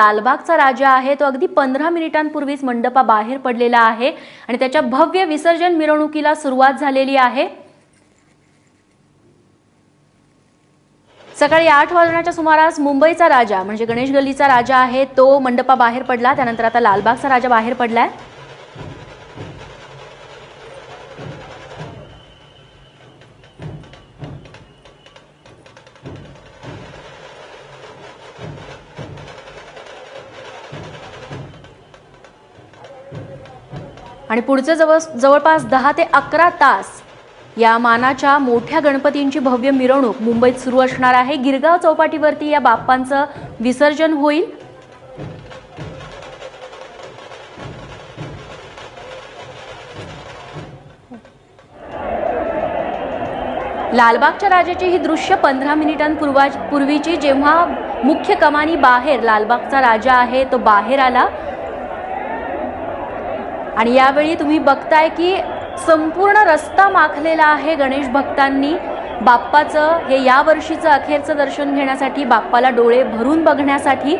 लालबागचा राजा आहे तो अगदी पंधरा मिनिटांपूर्वीच मंडपाबाहेर पडलेला आहे आणि त्याच्या भव्य विसर्जन मिरवणुकीला सुरुवात झालेली आहे. सकाळी आठ वाजण्याच्या सुमारास मुंबईचा राजा म्हणजे गणेश गल्लीचा राजा आहे तो मंडपाबाहेर पडला. त्यानंतर आता लालबागचा राजा बाहेर पडलाय. आणि पुढचे जवळ जवळपास दहा ते अकरा तास या मानाच्या मोठ्या गणपतींची भव्य मिरवणूक मुंबईत सुरू असणार आहे. गिरगाव चौपाटीवरती या बाप्पांचं विसर्जन होईल. लालबागच्या राजाची ही दृश्य पंधरा मिनिटांपूर्वा पूर्वीची जेव्हा मुख्य कमानी बाहेर लालबागचा राजा आहे तो बाहेर आला. आणि यावेळी तुम्ही बघताय की संपूर्ण रस्ता माखलेला आहे गणेश भक्तांनी. बाप्पाचं हे या वर्षीचं अखेरचं दर्शन घेण्यासाठी बाप्पाला डोळे भरून बघण्यासाठी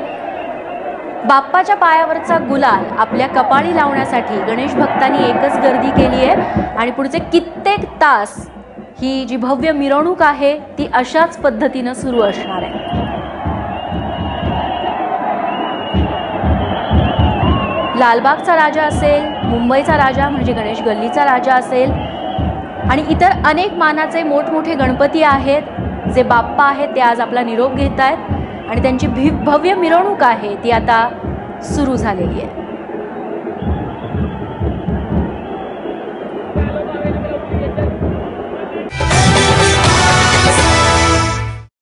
बाप्पाच्या पायावरचा गुलाल आपल्या कपाळी लावण्यासाठी गणेश भक्तांनी एकच गर्दी केली आहे. आणि पुढचे कित्येक तास ही जी भव्य मिरवणूक आहे ती अशाच पद्धतीनं सुरू असणार आहे. लालबागचा राजा असेल मुंबईचा राजा म्हणजे गणेश गल्लीचा राजा असेल. आणि इतर अनेक मानाचे मोठमोठे गणपती आहेत जे बाप्पा आहेत ते आज आपला निरोप घेत आहेत आणि त्यांची भी भव्य मिरवणूक आहे ती आता सुरू झालेली आहे.